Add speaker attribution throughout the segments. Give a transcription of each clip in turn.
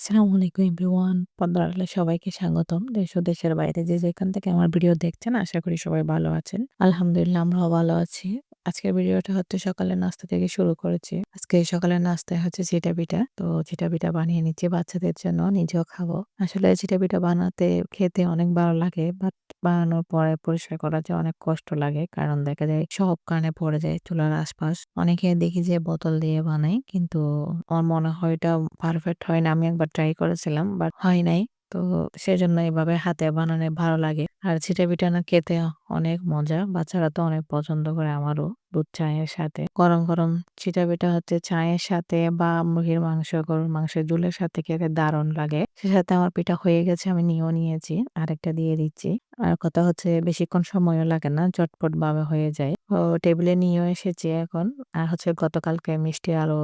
Speaker 1: আসসালামু আলাইকুম এভরিওয়ান পদ্মার আলে সবাইকে স্বাগতম। দেশ ও দেশের বাইরে যে যেখান থেকে আমার ভিডিও দেখছেন, আশা করি সবাই ভালো আছেন। আলহামদুলিল্লাহ, আমরাও ভালো আছি। আজকের ভিডিওটা হচ্ছে সকালের নাস্তা থেকে শুরু করেছি। আজকে সকালের নাস্তায় হচ্ছে চিটা পিঠা। তো চিটা পিঠা বানিয়ে নিচ্ছি বাচ্চাদের জন্য, নিজেও খাব। আসলে চিটা পিঠা বানাতে খেতে অনেক ভালো লাগে, বাট বানানোর পরে পরিষ্কার করা যে অনেক কষ্ট লাগে। কারণ দেখা যায় সব কানে পড়ে যায় চুলার আশপাশ। অনেকে দেখি যে বোতল দিয়ে বানাই কিন্তু আমার মনে হয় এটা পারফেক্ট হয় না। আমি একবার ট্রাই করেছিলাম বাট হয় নাই। তো সেজন্য এভাবে হাতে বানানো ভালো লাগে। আর চিটা পিঠা না খেতে অনেক মজা, বাচ্চারা তো অনেক পছন্দ করে আমারও দুধ চায়ের সাথে। গরম গরম চিটা পিঠা হচ্ছে চায়ের সাথে বা মুরগির মাংস, গরুর মাংসের ঝুলের সাথে খেতে দারুণ লাগে। সে সাথে আমার পিঠা হয়ে গেছে, আমি নিয়েও নিয়েছি, আরেকটা দিয়ে দিচ্ছি। আর কথা হচ্ছে বেশিক্ষণ সময়ও লাগে না, চটপট ভাবে হয়ে যায়। টেবিলে নিয়েও এসেছি এখন। আর হচ্ছে গতকালকে মিষ্টি আরও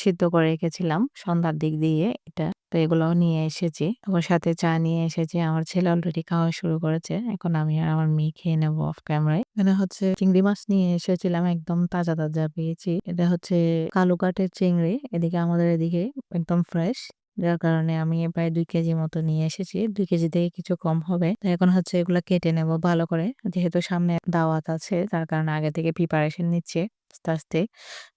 Speaker 1: সিদ্ধ করে রেখেছিলাম, সন্ধ্যার দিক দিয়ে এটা তো এগুলোও নিয়ে এসেছি। ওর সাথে চা নিয়ে এসেছি। আমার ছেলে অলরেডি খাওয়া শুরু করেছে। এখন আমি আর আমার মেয়ে খেয়ে নেব অফ ক্যামেরায় এখানে হচ্ছে চিংড়ি মাছ নিয়ে এসেছিলাম, একদম তাজা তাজা পেয়েছি। এটা হচ্ছে কালো কাঠের চিংড়ি। এদিকে আমাদের এদিকে একদম ফ্রেশ যার কারণে আমি প্রায় দুই কেজি মতো নিয়ে এসেছি। দুই কেজি থেকে কিছু কম হবে। এখন হচ্ছে এগুলো কেটে নেব ভালো করে। যেহেতু সামনে দাওয়াত আছে, তার কারণে আগে থেকে প্রিপারেশন নিচ্ছে আস্তে আস্তে।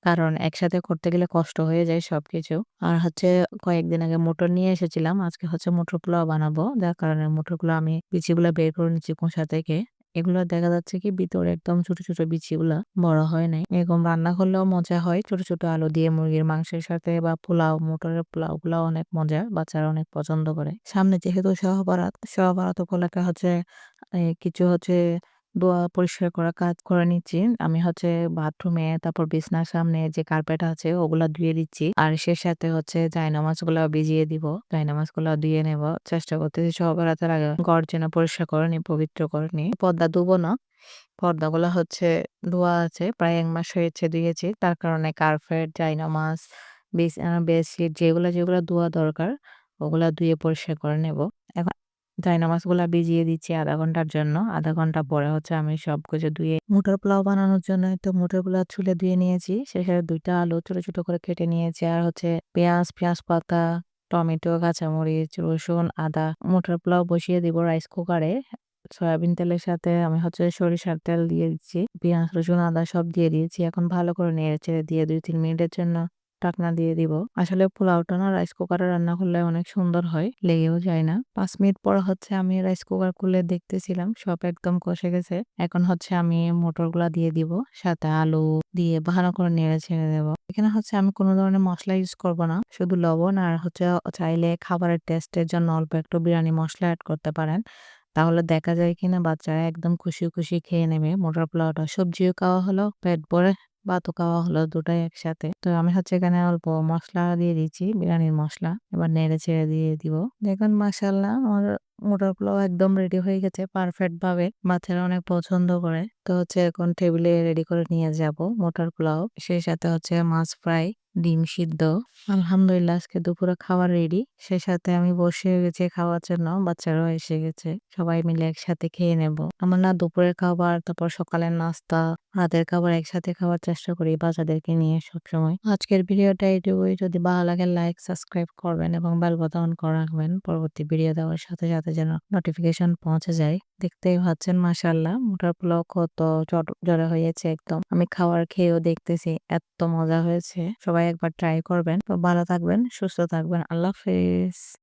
Speaker 1: কারণ একসাথে করতে গেলে কষ্ট হয়ে যায় সবকিছু। আর হচ্ছে কয়েকদিন আগে মোটর নিয়ে এসেছিলাম। আজকে হচ্ছে মোটর পোলাও বানাবো। যার কারণে মোটরগুলো আমি বিচিগুলো বের করে নিচ্ছি কোষা থেকে। এগুলো দেখা যাচ্ছে কি ভিতরে একদম ছোট ছোট বিচিগুলা বড় হয় নাই। এরকম রান্না করলেও মজা হয়। ছোট ছোট আলু দিয়ে মুরগির মাংসের সাথে বা পোলাও, মোটরের পোলাও গুলা অনেক মজা। বাচ্চারা অনেক পছন্দ করে। সামনে যেহেতু সহবরাত সহবরাত উপলক্ষে হচ্ছে কিছু হচ্ছে পরিষ্কার করা কাজ করে নিচ্ছি আমি হচ্ছে বাথরুমে, তারপর বিছনার সামনে যে কার্পেট আছে, ওগুলা ধুয়ে দিচ্ছি। আর সে সাথে হচ্ছে জায়নামাজগুলা ভিজিয়ে দিব। জায়নামাজগুলা ধুয়ে নেব। চেষ্টা করতেছি সবার হাতের আগে ঘর যেন পরিষ্কার করে নি পবিত্র করে নি পর্দা ধুবো না। পর্দাগুলো হচ্ছে ধোয়া আছে, প্রায় এক মাস হয়েছে ধুয়েছি। তার কারণে কার্পেট জায়নামাজ বেডশিট যেগুলো যেগুলো ধোয়া দরকার, ওগুলা ধুয়ে পরিষ্কার করে নেব। এখন জায়নামাজগুলা ভিজিয়ে দিচ্ছি আধা ঘণ্টার জন্য। আধা ঘণ্টা পরে হচ্ছে আমি সবকিছু ধুয়ে মোটর পোলাও বানানোর জন্য তো মোটর পোলাও ছুলে ধুয়ে নিয়েছি। সেখানে দুইটা আলু ছোট ছোট করে কেটে নিয়েছি আর হচ্ছে পেঁয়াজ পেঁয়াজ পাতা, টমেটো, কাঁচামরিচ, রসুন, আদা মোটর পোলাও বসিয়ে দিব রাইস কুকারে। সয়াবিন তেলের সাথে আমি হচ্ছে সরিষার তেল দিয়ে দিচ্ছি, পেঁয়াজ, রসুন, আদা সব দিয়ে দিয়েছি। এখন ভালো করে নেড়ে চেড়ে দিয়ে দুই, তিন মিনিটের জন্য ঢাকনা দিয়ে দিব। আসলে পোলাওটা না রাইস কুকারে রান্না করলে অনেক সুন্দর হয়, লেগেও যায় না। পাঁচ মিনিট পর হচ্ছে আমি রাইস কুকার খুলে দেখতেছিলাম, সব একদম কষে গেছে। এখন হচ্ছে আমি মোটরগুলা দিয়ে দিব, সাথে আলু দিয়ে ভালো করে নেড়ে ছেড়ে দেবো। এখানে হচ্ছে আমি কোনো ধরনের মশলা ইউজ করব না, শুধু লবণ আর হচ্ছে চাইলে খাবারের টেস্টের জন্য অল্প একটু বিরিয়ানি মশলা অ্যাড করতে পারেন। তাহলে দেখা যায় কিনা বাচ্চারা একদম খুশি খুশি খেয়ে নেবে। মোটর পোলাওটা সবজিও খাওয়া হলো, পেট ভরে ভাতও খাওয়া হলো দুটাই একসাথে। তো আমি হচ্ছে এখানে অল্প মশলা দিয়ে দিচ্ছি, বিরিয়ানির মশলা। এবার নেড়ে ছেড়ে দিয়ে দিব। দেখুন মাসাল্লাহ আমার পোলাও একদম রেডি হয়ে গেছে পারফেক্ট ভাবে। বাচ্চারা অনেক পছন্দ করে। তো হচ্ছে এখন টেবিলে রেডি করে নিয়ে যাব মোটর পোলাও। সেই সাথে হচ্ছে মাছ ফ্রাই ডিম সিদ্ধ। আলহামদুলিল্লাহ আজকে দুপুরে খাবার রেডি সে সাথে আমি বসে গেছি খাওয়ার জন্য, বাচ্চারাও এসে গেছে। সবাই মিলে একসাথে খেয়ে নেব। আমার না দুপুরের খাবার, তারপর সকালের নাস্তা, রাতের খাবার একসাথে খাওয়ার চেষ্টা করি বাচ্চাদেরকে নিয়ে সবসময়। আজকের ভিডিওটা এইটুকুই। যদি ভালো লাগে লাইক সাবস্ক্রাইব করবেন এবং বেল বাটন করে রাখবেন। পরবর্তী ভিডিও দেওয়ার সাথে সাথে যেন নোটিফিকেশন পৌঁছে যায়। দেখতেই পাচ্ছেন মাসাল্লাহ মোটার পোলাও কত জড়ো হয়েছে একদম। আমি খাওয়ার খেয়েও দেখতেছি এত মজা হয়েছে। সবাই একবার ট্রাই করবেন। তো ভালো থাকবেন, সুস্থ থাকবেন। আল্লাহ হাফেজ।